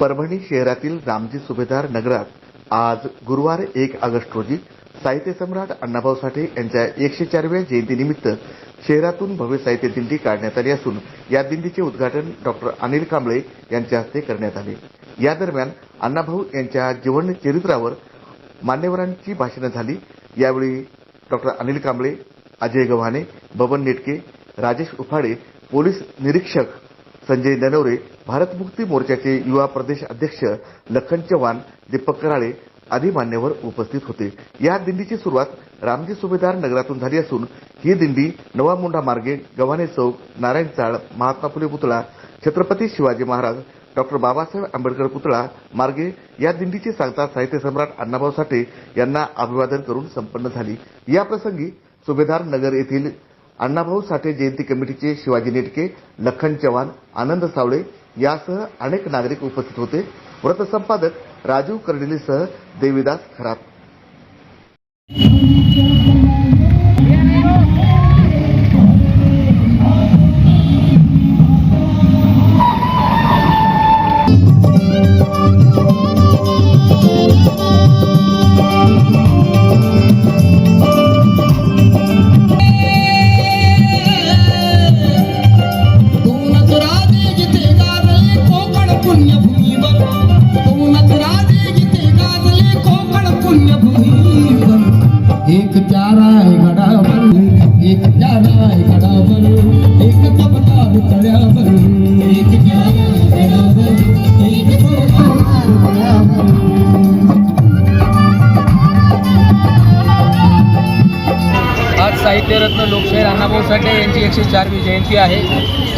परभणी शहरातील रामजी सुभेदार नगरात आज गुरुवार एक ऑगस्ट रोजी साहित्य सम्राट अण्णाभाऊ साठे यांच्या एकशे चारव्या जयंतीनिमित्त शहरातून भव्य साहित्य दिंडी काढण्यात आली असून या दिंडीचे उद्घाटन डॉक्टर अनिल कांबळे यांच्या हस्ते करण्यात आले. या दरम्यान अण्णाभाऊ यांच्या जीवन चरित्रावर मान्यवरांची भाषणं झाली. यावेळी डॉक्टर अनिल कांबळे अजय गव्हाणे बबन नेटके राजेश उफाडे पोलीस निरीक्षक संजय ननवरे भारत मुक्ती मोर्चाचे युवा प्रदेश अध्यक्ष लखन चव्हाण दीपक कराळे आदी मान्यवर उपस्थित होते. या दिंडीची सुरुवात रामजी सुभेदार नगरातून झाली असून ही दिंडी नवा मुंडा मार्गे गव्हाणे चौक नारायण चाळ महात्मा फुले पुतळा छत्रपती शिवाजी महाराज डॉक्टर बाबासाहेब आंबेडकर पुतळा मार्गे या दिंडीची सांगता साहित्य सम्राट अण्णाभाऊ साठे यांना अभिवादन करून संपन्न झाली. या प्रसंगी सुभेदार नगर येथील अण्णाभाऊ साठे जयंती कमिटीचे शिवाजी नेटके लखन चव्हाण आनंद सावळे यासह अनेक नागरिक उपस्थित होते. व्रतसंपादक राजीव कर्डिलेसह देवीदास खरात. एक चाराय गडावर एक चाराय एक तबदार तळ्यावर एक चाराय गडावर एक तबदार तळ्यावर आज साहित्यरत्न लोकशाहीर अण्णाभाऊ साठे यांची एकशे चारवी जयंती आहे.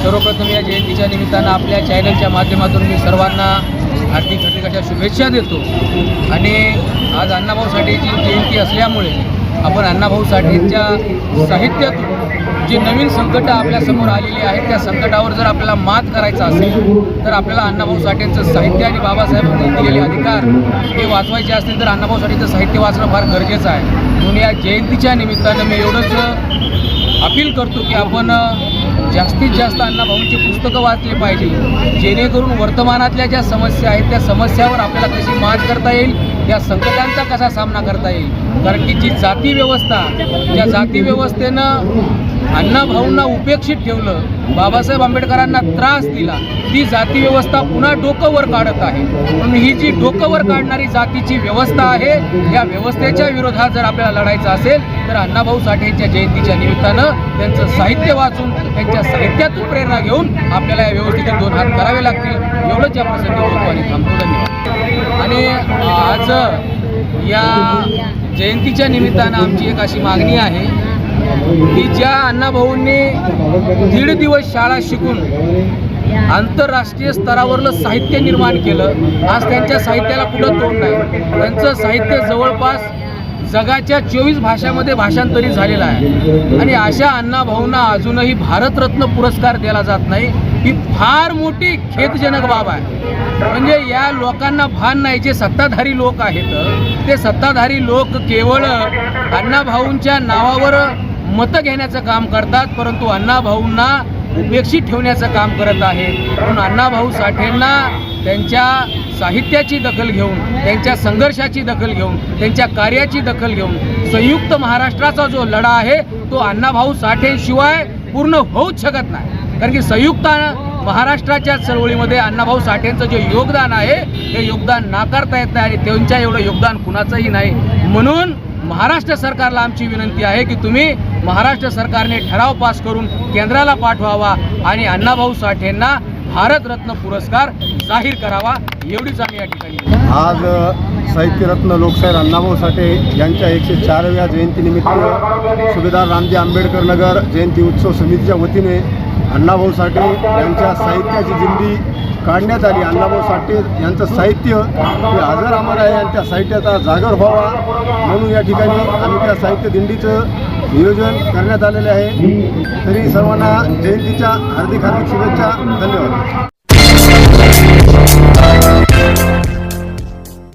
सर्वप्रथम या जयंतीच्या निमित्तानं आपल्या चॅनलच्या माध्यमातून मी सर्वांना हार्दिक घटकाच्या शुभेच्छा देतो. आणि आज अण्णाभाऊ साठेची जयंती असल्यामुळे आपण अण्णाभाऊ साठेंच्या साहित्यातून जी नवीन संकटं आपल्यासमोर आलेली आहेत त्या संकटावर जर आपल्याला मात करायचा असेल तर आपल्याला अण्णाभाऊ साठेंचं साहित्य आणि बाबासाहेबांनी दिलेले अधिकार हे वाचवायचे असतील तर अण्णाभाऊ साठेंचं साहित्य वाचणं फार गरजेचं आहे. म्हणून या जयंतीच्या निमित्तानं मी एवढंच अपील करतो की आपण जास्तीत जास्त अण्णाभाऊंची पुस्तकं वाचली पाहिजे. जेणेकरून वर्तमानातल्या ज्या समस्या आहेत त्या समस्यावर आपल्याला कशी मात करता येईल या संकटांचा कसा सामना करता येईल? कारण की जी जाती व्यवस्था ज्या जाती व्यवस्थेनं अण्णाभाऊंना उपेक्षित ठेवलं बाबासाहेब आंबेडकरांना त्रास दिला. ती जाती व्यवस्था पुन्हा डोकं वर काढत आहे. म्हणून ही जी डोकं वर काढणारी जातीची व्यवस्था आहे या व्यवस्थेच्या विरोधात जर आपल्याला लढायचं असेल तर अण्णाभाऊ साठेंच्या जयंतीच्या निमित्तानं त्यांचं साहित्य वाचून त्यांच्या साहित्यातून प्रेरणा घेऊन आपल्याला या व्यवस्थेचे दोन हात करावे लागतील. एवढंच या प्रसंगी बोलतो आणि थांबतो. धन्यवाद. आणि आज या जयंतीच्या निमित्तानं आमची एक अशी मागणी आहे की ज्या अण्णाभाऊंनी दीड दिवस शाळा शिकून आंतरराष्ट्रीय स्तरावरलं साहित्य निर्माण केलं आज त्यांच्या साहित्याला कुठं तोंड नाही. त्यांचं साहित्य जवळपास जगाच्या चोवीस भाषामध्ये भाषांतरित झालेलं आहे. आणि अशा अण्णाभाऊंना अजूनही भारतरत्न पुरस्कार दिला जात नाही. ही फार मोठी खेदजनक बाब आहे. म्हणजे या लोकांना भान नाही. जे सत्ताधारी लोक आहेत ते सत्ताधारी लोक केवळ अण्णाभाऊंच्या नावावर मतं घेण्याचं काम करतात परंतु अण्णाभाऊंना उपेक्षित ठेवण्याचं काम करत आहे. म्हणून अण्णाभाऊ साठेंना त्यांच्या साहित्याची दखल घेऊन त्यांच्या संघर्षाची दखल घेऊन त्यांच्या कार्याची दखल घेऊन संयुक्त महाराष्ट्राचा जो लढा आहे तो अण्णाभाऊ साठेंशिवाय पूर्ण होऊच शकत नाही. कारण की संयुक्त महाराष्ट्राच्या चळवळीमध्ये अण्णाभाऊ साठेंचं जे योगदान आहे हे योगदान नाकारता येत नाही आणि त्यांच्या एवढं योगदान कुणाचंही नाही. म्हणून महाराष्ट्र सरकारला आमची विनंती आहे की तुम्ही महाराष्ट्र सरकारने ठराव पास करून केंद्राला पाठवावा आणि अण्णाभाऊ साठेंना भारतरत्न पुरस्कार जाहीर करावा एवढीच आम्ही या ठिकाणी आज साहित्यरत्न लोकशाहीर अण्णाभाऊ साठे यांच्या एकशे चारव्या जयंतीनिमित्त सुभेदार रामजी आंबेडकर नगर जयंती उत्सव समितीच्या वतीने अण्णाभाऊ साठे यांच्या साहित्याची जिंदी काढण्यात आली. अण्णाभाऊ साठे यांचं साहित्य हे हजर अमर आहे आणि त्या साहित्याचा जागर व्हावा म्हणून या ठिकाणी आम्ही त्या साहित्य दिंडीचं नियोजन करण्यात आलेले आहे. तरी सर्वांना जयंतीच्या हार्दिक हार्दिक शुभेच्छा. धन्यवाद.